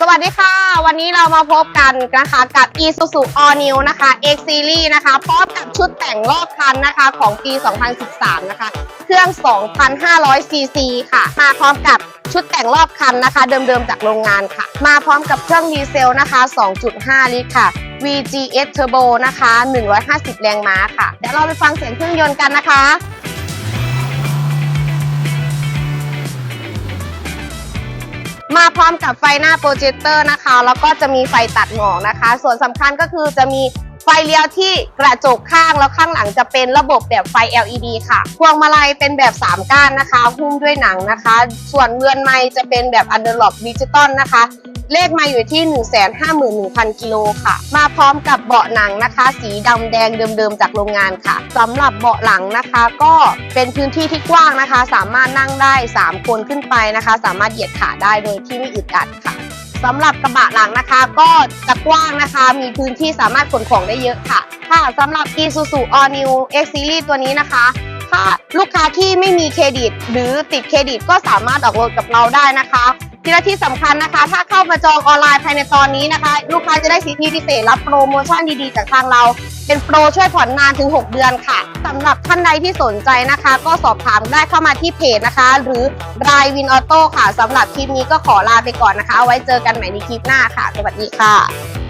สวัสดีค่ะ วันนี้เรามาพบกันนะคะกับ Isuzu All New นะคะ X Series นะคะพร้อมกับชุดแต่งรอบคันนะคะของปี 2013 นะคะ เครื่อง 2,500ซีซีค่ะ มาพร้อมกับชุดแต่งรอบคันนะคะ เดิมๆจากโรงงานค่ะ มาพร้อมกับเครื่องดีเซลนะคะ 2.5 ลิตรค่ะ VGS Turbo นะคะ 150 แรงม้าค่ะ เดี๋ยวเราไปฟังเสียงเครื่องยนต์กันนะคะ มาพร้อมกับไฟหน้าโปรเจคเตอร์นะคะ แล้วก็จะมีไฟตัดหมอกนะคะ ส่วนสำคัญก็คือจะมีไฟเลี้ยวที่กระจกข้างแล้วข้างหลังจะเป็นระบบแบบไฟ LED ค่ะ พวงมาลัยเป็นแบบ 3 ก้านนะคะ หุ้มด้วยหนังนะคะ ส่วนเรือนไม้จะเป็นแบบอันเดอร์ล็อกดิจิตอลนะคะ เลขมาอยู่ที่ 151,000 กิโลค่ะ มาพร้อมกับเบาะหนังนะคะ สีดำแดงเดิมๆจากโรงงานค่ะสำหรับเบาะหลังนะคะ ก็เป็นพื้นที่ที่กว้างนะคะ สามารถนั่งได้ 3 คนขึ้นไปนะคะ สามารถเหยียดขาได้โดยที่ไม่อึดอัดค่ะสำหรับกระบะหลังนะคะ ก็จะกว้างนะคะ มีพื้นที่สามารถขนของได้เยอะค่ะ ค่ะสำหรับ Isuzu All New X Series ตัวนี้นะคะถ้าลูกค้าที่ไม่มีเครดิต หรือติดเครดิตก็สามารถออกรถกับเราได้นะคะ ที่และที่สำคัญนะคะ ถ้าเข้ามาจองออนไลน์ภายในตอนนี้นะคะ ลูกค้าจะได้สิทธิพิเศษรับโปรโมชั่นดีๆจากทางเรา เป็นโปรช่วยผ่อนนานถึง 6 เดือนค่ะสำหรับท่านใดที่สนใจนะคะ ก็สอบถามได้เข้ามาที่เพจนะคะ หรือรายวินออโต้ค่ะสำหรับคลิปนี้ก็ขอลาไปก่อนนะคะ เอาไว้เจอกันใหม่ในคลิปหน้าค่ะ สวัสดีค่ะ